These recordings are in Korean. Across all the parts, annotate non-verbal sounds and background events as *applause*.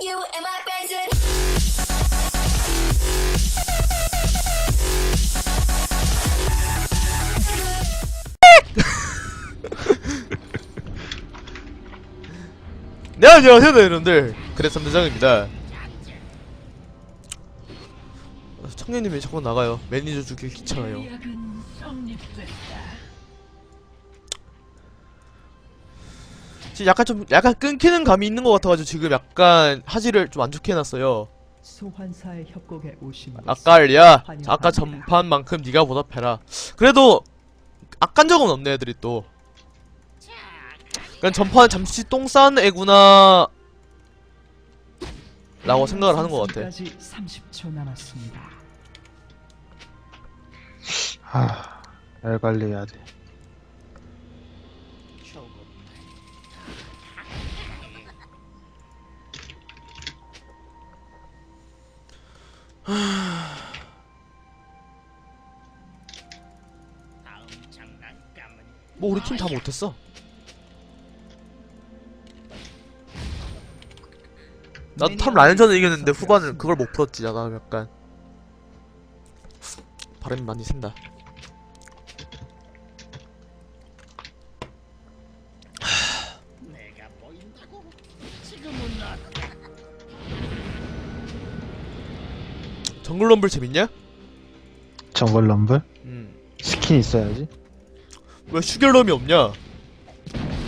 you and my friends. 네 안녕하세요 네, 여러분들. 그래 삼대장입니다. 청년님이 자꾸 나가요. 매니저 주기 귀찮아요 지금 약간 좀 약간 끊기는 감이 있는 것 같아가지고 지금 약간 하지를 좀 안 좋게 해놨어요 소환사의 협곡에 오신 환영합니다. 아까 전판만큼 네가 보답해라 그래도 아깐 적은 없네 애들이 또 그냥 전판 잠시 똥 싼 애구나 라고 생각을 하는 것 같아 까지 30초 남았습니다. 하, 날 관리해야 돼. 뭐 우리 팀 다 못했어 나도 탑 라인전을 이겼는데 후반을 그걸 못 풀었지 나 약간 바람이 많이 샌다 정글 럼블 재밌냐? 정글 럼블? 음. 스킨 있어야지. 왜 슈겔럼이 없냐?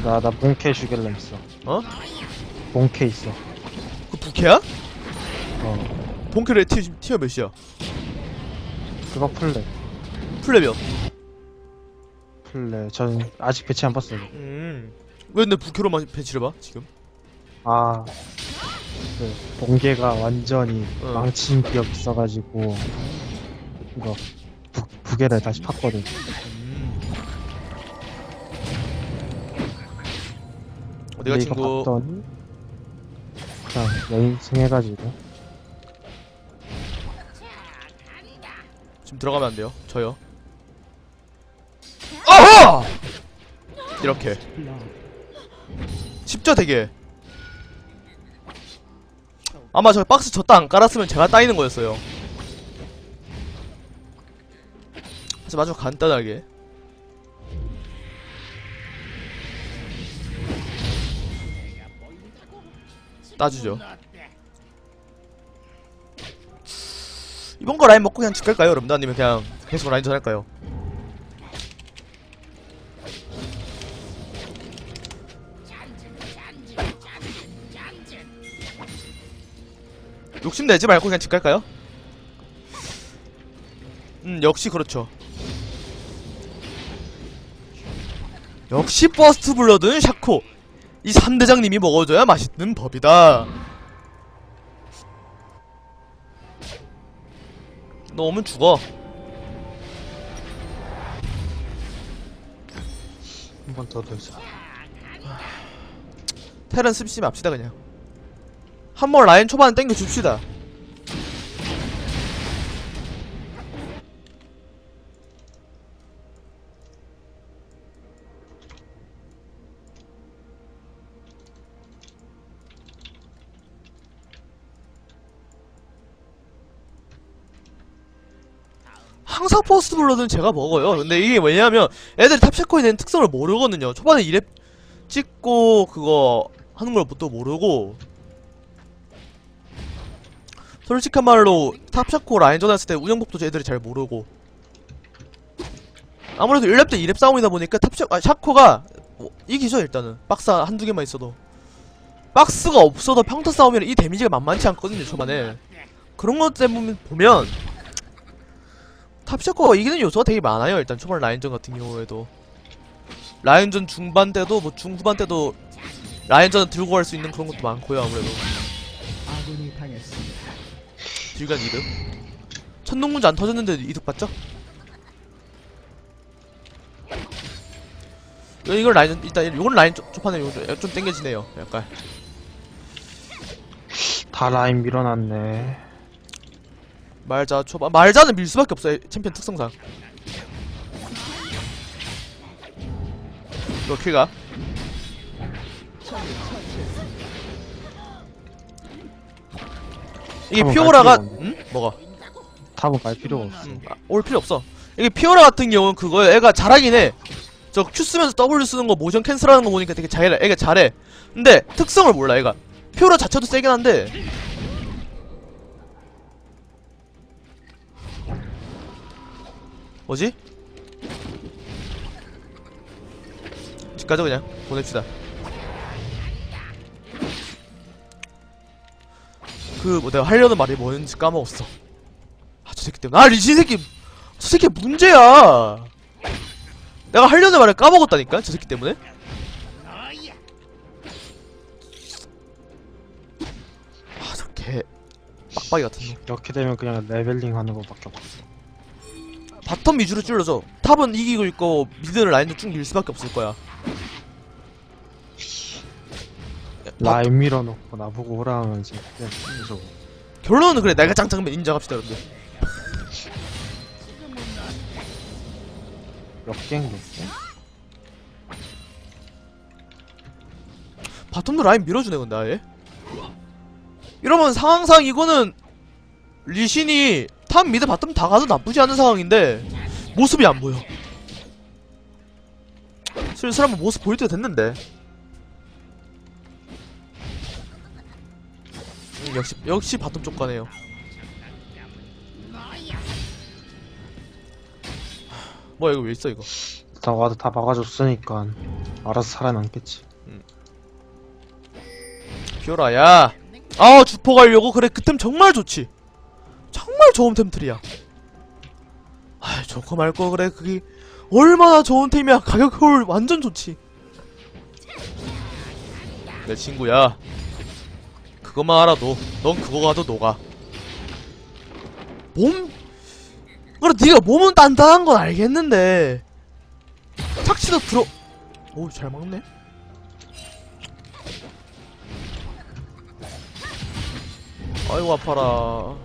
나, 나 본캐 슈겔럼 있어. 어? 본캐 있어. 그 부캐야? 어. 본캐의 티, 티어 몇이야? 그거 풀래. 플레비어 풀래. 전 아직 배치 안 봤어요. 음. 왜 근데 부캐로만 배치를 봐 지금? 아. 그, 본캐가 완전히 어. 망친 기억 있어가지고, 이거, 부, 부계를 다시 팠거든. 근데 이거 친구? 봤더니, 그냥 연승해가지고, 지금 들어가면 안 돼요. 저요. 아하! 이렇게 블러드. 쉽죠 되게. 아마 저 박스 졌다 안 깔았으면 제가 따이는 거였어요. 그래서 아주 간단하게. 따주죠. 이번 거 라인 먹고 그냥 집 갈까요, 여러분들? 아니면 그냥 계속 라인 전 할까요? 욕심 내지 말고 그냥 집 갈까요? 음, 역시 그렇죠. 역시 버스트 블러드는 샤코. 이 3대장님이 먹어줘야 맛있는 법이다. 너 오면 죽어. 한 번 더 들자. 테란 씁시 맙시다 그냥. 한 번 라인 초반 땡겨 줍시다. 포스트 블러드는 제가 먹어요. 근데 이게 왜냐면 애들이 탑샤코에 대한 특성을 모르거든요. 초반에 이랩 찍고 그거 하는 걸 또 모르고. 솔직한 말로 탑샤코 라인전 했을 때 운영법도 애들이 잘 모르고. 아무래도 1렙 때 2렙 싸움이다 보니까 탑샤 아 샤코가 뭐, 이기죠 일단은. 박스 한두 개만 있어도. 박스가 없어도 평타 싸움이라 이 데미지가 만만치 않거든요 초반에. 그런 것 때문에 보면 탑샤코가 이기는 요소가 되게 많아요 일단 초반 라인전 같은 경우에도 라인전 중반 때도 뭐 중후반 때도 라인전 들고 갈 수 있는 그런 것도 많고요 아무래도 아군이 당했습니다. 딜간 이득 천둥문제 안 터졌는데 이득 봤죠? 이걸 라인 일단 이건 라인 쪽, 쪽판에 요즘 좀 땡겨지네요 약간 다 라인 밀어놨네. 말자 초반 말자는 밀 수밖에 없어요 챔피언 특성상 이거 킬가 이게 피오라가 갈 필요가 응? 뭐가? 탑은 갈 필요가 없어. 응, 아, 올 필요 없어. 이게 피오라 같은 경우는 그거야. 애가 잘하긴 해. 저 Q 쓰면서 W 쓰는 거 모션 캔슬하는 거 보니까 되게 잘해. 애가 잘해. 근데 특성을 몰라 애가. 피오라 자체도 세긴 한데. 뭐지? 집 가자 그냥 보냅시다. 그 뭐 내가 하려는 말이 뭐였는지 까먹었어. 아 저 새끼 때문에 아 리신 새끼 저 새끼 문제야. 내가 하려는 말을 까먹었다니까 저 새끼 때문에. 아저개 빡빡이 같은 놈. 이렇게 되면 그냥 레벨링 하는 거밖에 없어. 바텀 위주로 찔러줘. 탑은 이기고 있고 미드는 라인도 쭉 밀 수밖에 없을 거야. 바- 라인 밀어놓고 나보고 오라하면 이제 그냥 무서워. 결론은 그래 내가 짱짱면 인정합시다 여러분들. 역갱 됐어? 바텀도 라인 밀어주네 근데 아예 이러면 상황상 이거는 리신이 탑 미드 바텀 다 가도 나쁘지 않은 상황인데 모습이 안 보여. 슬슬 한번 모습 보일 때 됐는데. 음, 역시 역시 바텀 쪽 가네요. 뭐야 이거 왜 있어 이거? 다 와도 다 막아줬으니까 알아서 살아남겠지. 비오라야. 아 주포 가려고? 그래 그템 정말 좋지 정말 좋은 템들이야. 아 저거 말거 그래 그게 얼마나 좋은 템이야. 가격 효율 완전 좋지. 내 친구야. 그것만 알아도 넌 그거 가도 녹아. 몸? 그래 네가 몸은 단단한 건 알겠는데. 착취도 들어. 오잘 막네. 아이고 아파라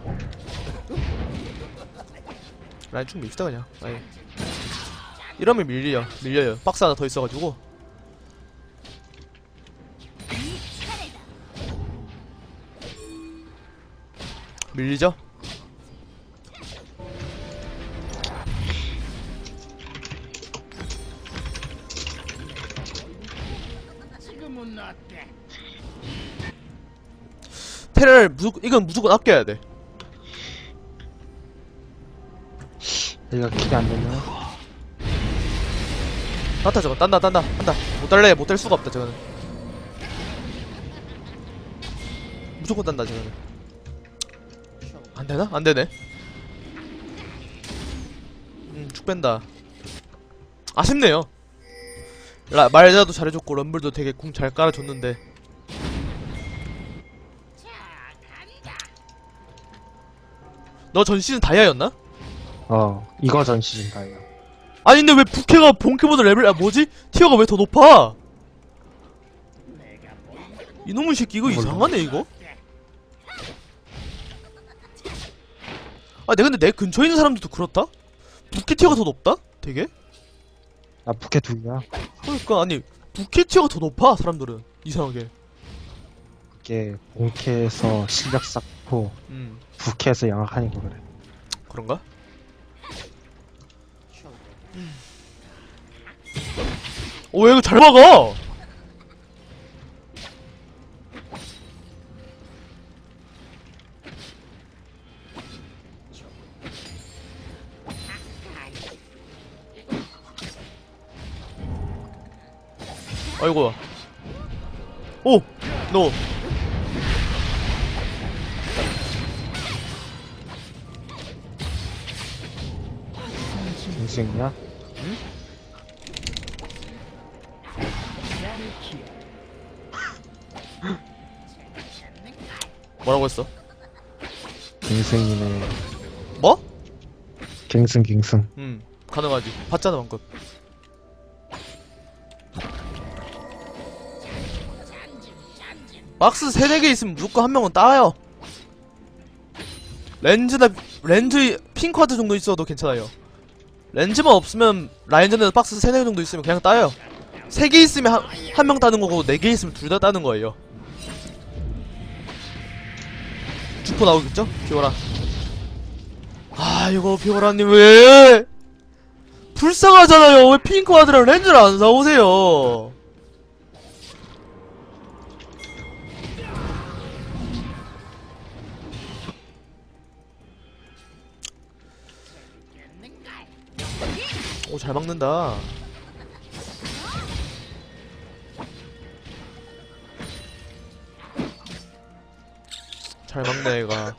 라인 쭉 밉시다 그냥. 아이 이러면 밀려요 밀려요. 박스 하나 더 있어가지고. 밀리죠? 테를 무조건 이건 무조건 아껴야 돼 얘가 킬이 안 되면 딴다 저거. 딴다 딴다 딴다. 못 달래 못 달 수가 없다 저거는. 무조건 딴다 저거는. 안 되나? 안 되네. 음쭉 뺀다. 아쉽네요. 라, 말자도 잘해줬고 럼블도 되게 궁 잘 깔아줬는데. 너 전 시즌 다이아였나? 어 이거 전 시즌 다이야. 아니 근데 왜 부캐가 본캐보다 레벨 아 뭐지? 티어가 왜 더 높아? 이놈의 새끼 이거 몰라. 이상하네 이거? 아 내가 근데 내 근처에 있는 사람들도 그렇다? 부캐 티어가 더 높다? 되게? 나 부캐 두 개야. 그러니까 아니 부캐 티어가 더 높아 사람들은 이상하게 이게 본캐에서 실력 쌓고 음 부캐에서 양악하니까 그래. 그런가? 오 이거 잘 막아! 아이고야 오! 노! 인생이야? 뭐라고 했어? 갱승이네. 뭐? 갱승 갱승. 음 가능하지 봤잖아 방금 박스 3, 4개 있으면 무조건 한 명은 따요 렌즈나 렌즈 핑커드 정도 있어도 괜찮아요 렌즈만 없으면 라인전에서 박스 3, 4개 정도 있으면 그냥 따요. 3개 있으면 한, 한명 따는 거고 4개 있으면 둘 다 따는 거예요. 주포 나오겠죠? 피오라. 아이고 피오라님 왜 불쌍하잖아요. 왜 핑크 와드랑 렌즈를 안 사오세요 잘 막는다. 잘 막네 얘가.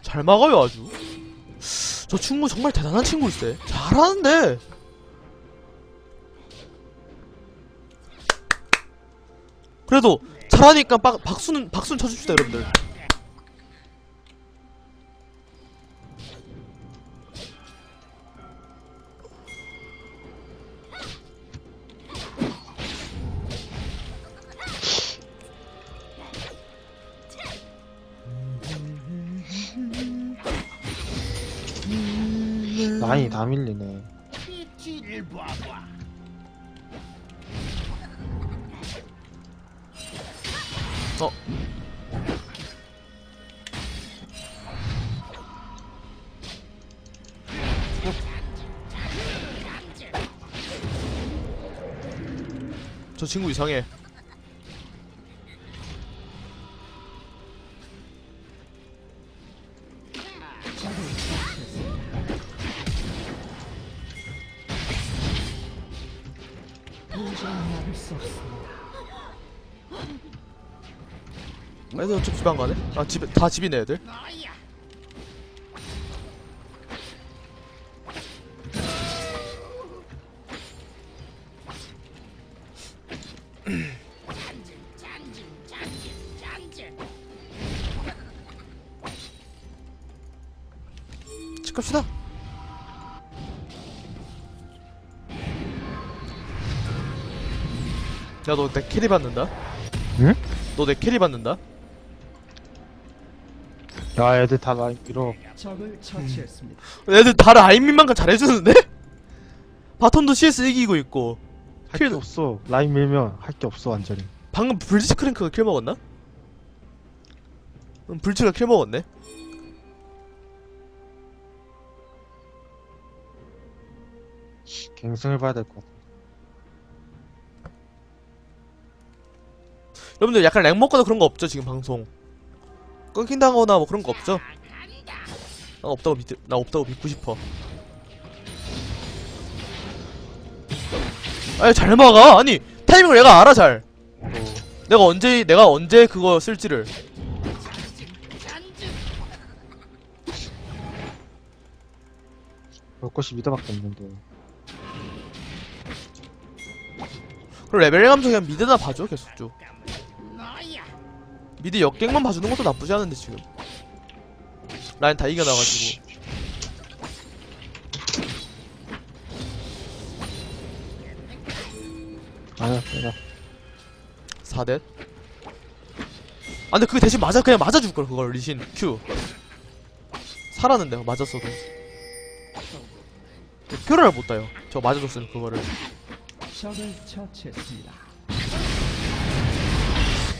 잘 막아요 아주. 저 친구 정말 대단한 친구일세. 잘하는데. 그래도 잘하니까 박, 박수는 박수는 쳐줍시다 여러분들 라인이 다 밀리네. 어. 저 친구 이상해 도저히 막을 수 없습니다. 애들 어차피 집안 가네? 아 집에 다 집이네 애들 야너 내 캐리 받는다? 응? 너 내 캐리 받는다? 야, 애들 다 라인 밀어. 적을 처치했습니다. 애들 다를 아임민만큼 잘해주는데? 바톤도 CS 이기고 있고 할 게 킬- 없어. 라인 밀면 할 게 없어, 완전히. 방금 블리츠 크랭크가 킬 먹었나? 음, 블리츠가 킬 먹었네 갱승을 봐야 될 것 같아. 여러분들 약간 랭 먹거나 그런 거 없죠 지금 방송? 끊긴다거나 뭐 그런 거 없죠? 나 없다고 믿, 나 없다고 믿고 싶어. 아니 잘 막아. 아니 타이밍을 얘가 알아 잘. 내가 언제 내가 언제 그거 쓸지를. 볼 것이 미드밖에 없는데. 그럼 레벨 감소 그냥 미드나 봐줘 계속 쭉 미드 역갱만 봐주는 것도 나쁘지 않은데 지금. 라인 다 이겨나가지고. 아니야, 내가. 4대 아 근데 그게 대신 맞아 그냥 맞아줄걸 그걸 리신. Q. 살았는데 맞았어도. 표를 못 따요. 저 맞아줬으면 그거를. 적을 처치했습니다.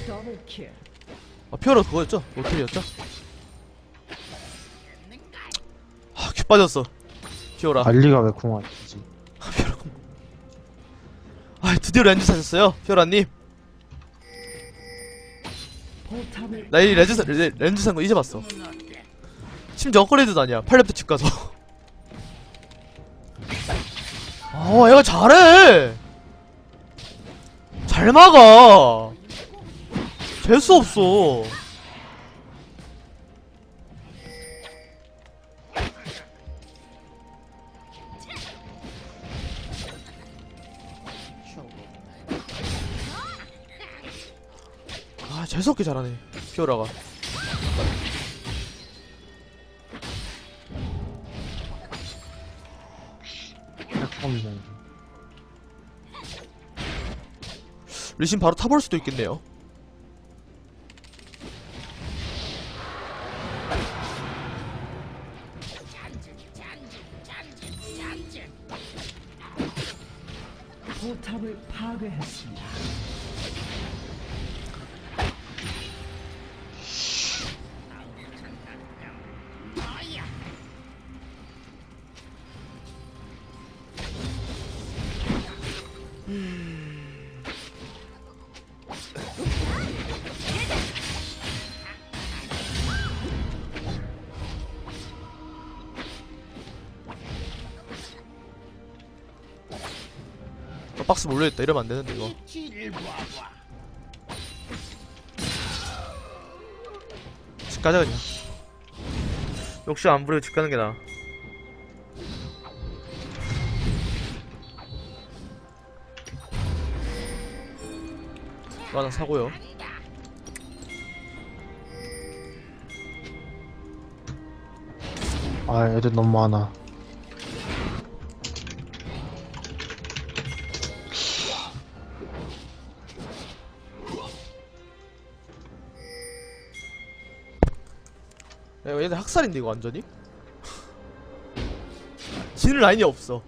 더블 킬. 아 표로 그거였죠? 로텔이었죠? 아 Q 빠졌어. 피오라. 알리가 왜 궁을 안 쓰지? 아 드디어 렌즈 사셨어요 포탑을 나이 렌즈 사- 레- 렌즈 산 거 이제 봤어. 심지어 업그레이드도 아니야. 8렙도 집 가서. 아 얘가 잘해. 잘 막아 재수 없어. 아 재수없게 잘하네. 피오라가. 리신 바로 타볼 수도 있겠네요 포탑을 파괴했습니다. 박스 몰려있다. 이러면 안 되는데 이거. 집 가자 그냥. 역시 안 부리고 집 가는 게 나아. 이거 하나 사고요. 아 애들 너무 많아 얘들 학살인데 이거 완전히? *laughs* 지는 라인이 없어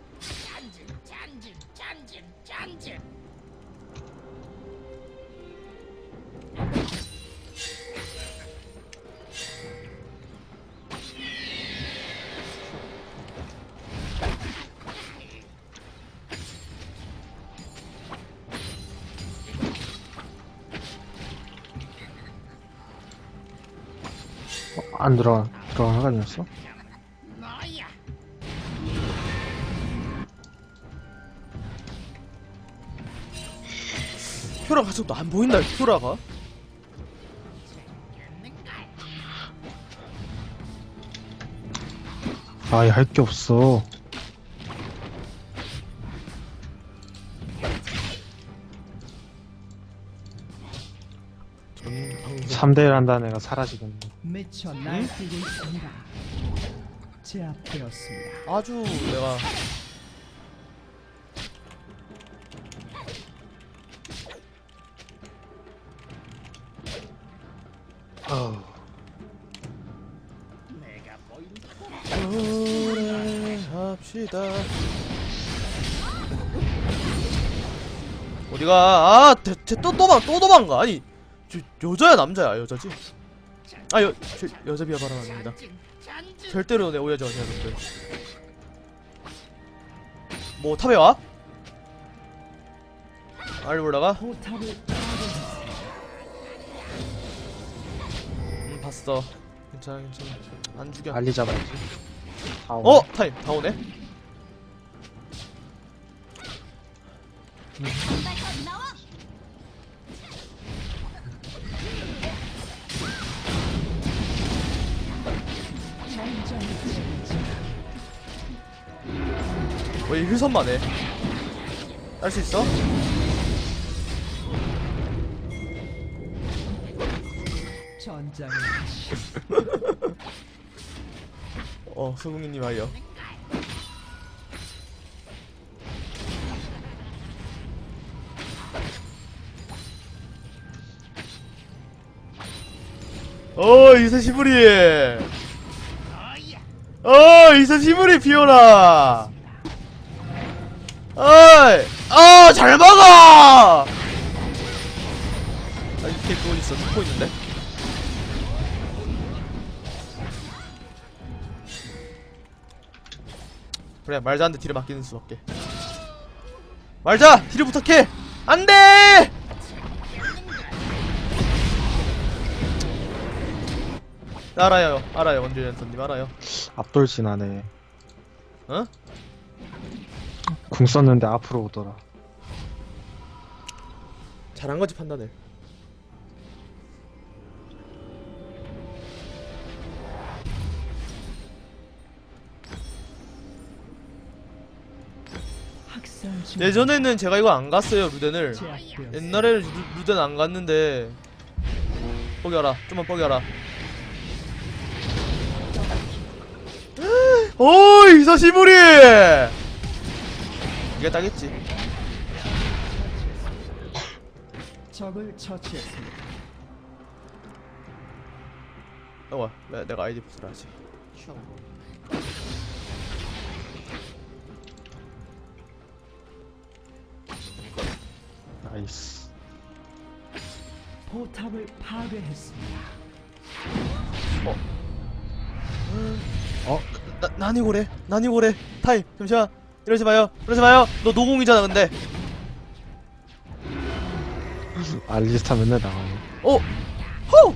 안 들어가 들어간 상관이었어? 퓨랑 같이 또안 보인다 퓨라가? 아예 할 게 없어. 전 방송 3대1 한다는 애가 사라지겠네 미쳐 날뛰고 있습니다. 제압되었습니다. 아주 내가 노래합시다. 어디가? 아쟤또 도망 또 도망가? 아니 저 여자야 남자야 여자지 아여 여자 비하 발언 아닙니다. 절대로 내 오해하지 마세요 여러분들. 뭐 탑에 와? 알리 올라가? 음 봤어. 괜찮아 괜찮아. 안 죽여. 알리 잡아야지. 다 오네. 어! 타임. 다 오네? 전 왜 힐선만 해? 할 수 있어? 전장의 *laughs* 어 수국이님 아이요 어 이세 시부리 어 이세 시부리 피오라 어이 어잘 먹어! 아 이렇게 그거 있어 듣고 있는데? 그래 말자 한테 딜을 맡기는 수밖에 말자 딜을 부탁해! 안돼! 알아요 알아요 원주 연선님 알아요. 앞돌진하네. 어? 궁 썼는데 앞으로 오더라. 잘한 거지 중 예전에는 제가 이거 안 갔어요 루덴을. 옛날에는 루, 루덴 안 갔는데. 뻐겨라. 좀만 뻐겨라. 오 이 사시부리 이게 따겠지 적을 처치했습니다. 어, 내, 내가 아이디 부스를 하지. 나이스 포탑을 파괴했습니다. 어? 나, 난이 고래, 난이 고래. 타임, 잠시만. 이러지 마요. 이러지 마요. 너 노공이잖아, 근데. 알리스타 맨날 나와요. 어? 호!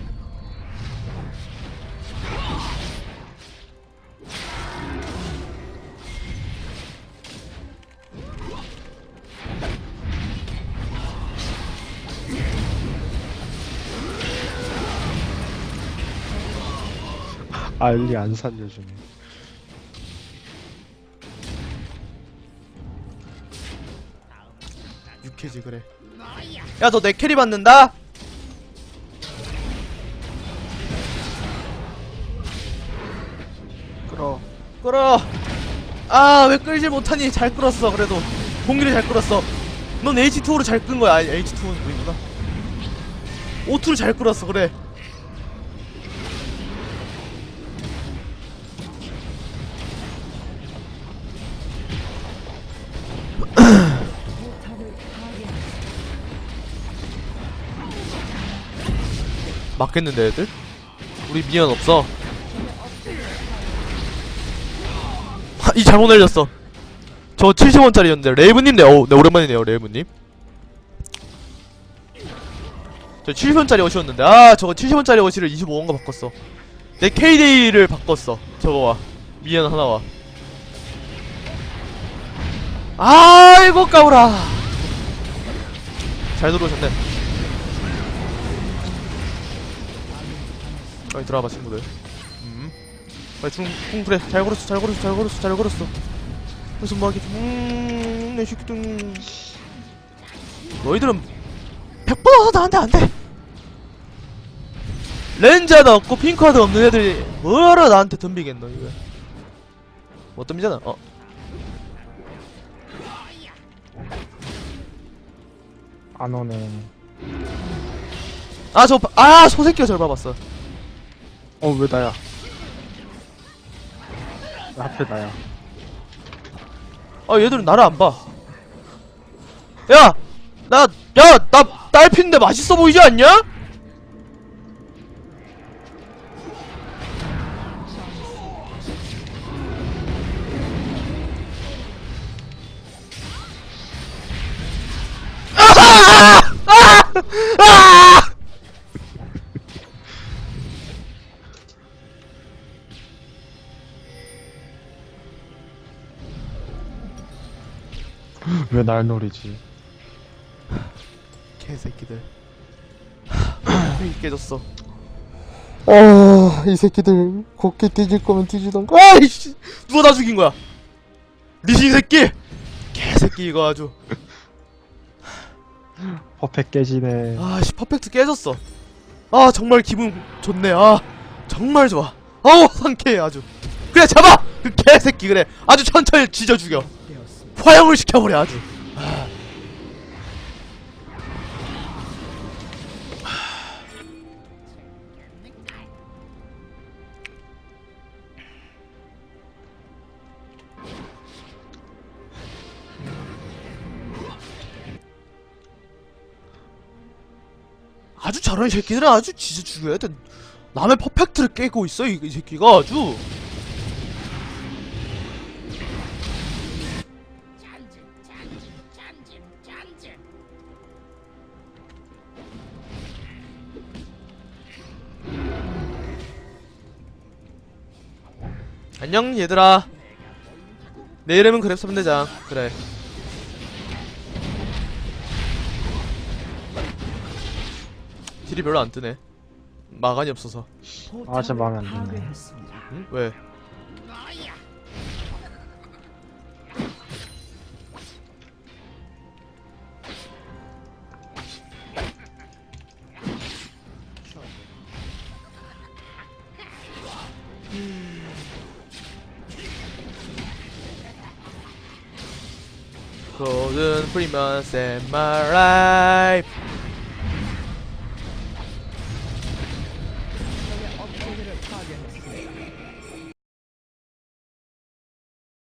알리 안 살려, 요즘에. 육해지 그래. 야 너 내 캐리 받는다? 끌어. 끌어. 아 왜 끌질 못하니? 잘 끌었어 그래도. 공기를 잘 끌었어. 넌 H2로 잘 끈 거야. 아니 H2는 뭐이구나 O2를 잘 끌었어 그래 맞겠는데 애들? 우리 미연 없어. 하, 이 잘못 날렸어. 저 70원짜리였는데 레이브님 네, 어우 네 오랜만이네요 레이브님. 저 70원짜리 옷이었는데 아 저거 70원짜리 옷을 25원가 바꿨어. 내 K데이를 바꿨어 저거와. 미연 하나와. 아이고 까불아. 잘 들어오셨네 빨리 들어와봐 친구들. 음. 빨리 중, 응 그래. 잘 걸었어 잘 걸었어 잘 걸었어 잘 걸었어. 무슨 뭐 하기 음내 새끼들 음. 너희들은 100번 와서 나한테 안돼. 렌즈 하나 없고 핑크 하나 없는 애들이 뭐하러 나한테 덤비겠노 이거. 못 덤비잖아 어. 안 오네. 아, 저, 아, 소새끼가 저를 봐봤어. 어, 왜 나야? 왜 하필 나야? 아, 얘들은 나를 안 봐. 야! 나, 야! 나, 딸핀데 맛있어 보이지 않냐? 아! 아! 왜 날 노리지? 개새끼들. 하, 깨졌어. 아, 이 새끼들 곱게 뒤질 거면 뒤지던가. 아이씨, 누가 다 죽인 거야? 리신 새끼, 개새끼 이거 아주. 퍼펙 깨지네. 아씨, 퍼펙트 깨졌어. 아, 정말 기분 좋네. 아, 정말 좋아. 아우 상쾌해 아주. 그래 잡아, 그 개새끼 그래. 아주 천천히 지져 죽여. 화형을 시켜버려 아주. 저런 새끼들은 아주 지져 죽여야 돼. 남의 퍼펙트를 깨고 있어 이, 이 새끼가 아주. 안녕 얘들아 내 이름은 그랩 선대장 그래 딜이 별로 안 뜨네 마간이 없어서 아, 진짜 마음에 안 드네. 응? 왜? Golden Freeman, save my life.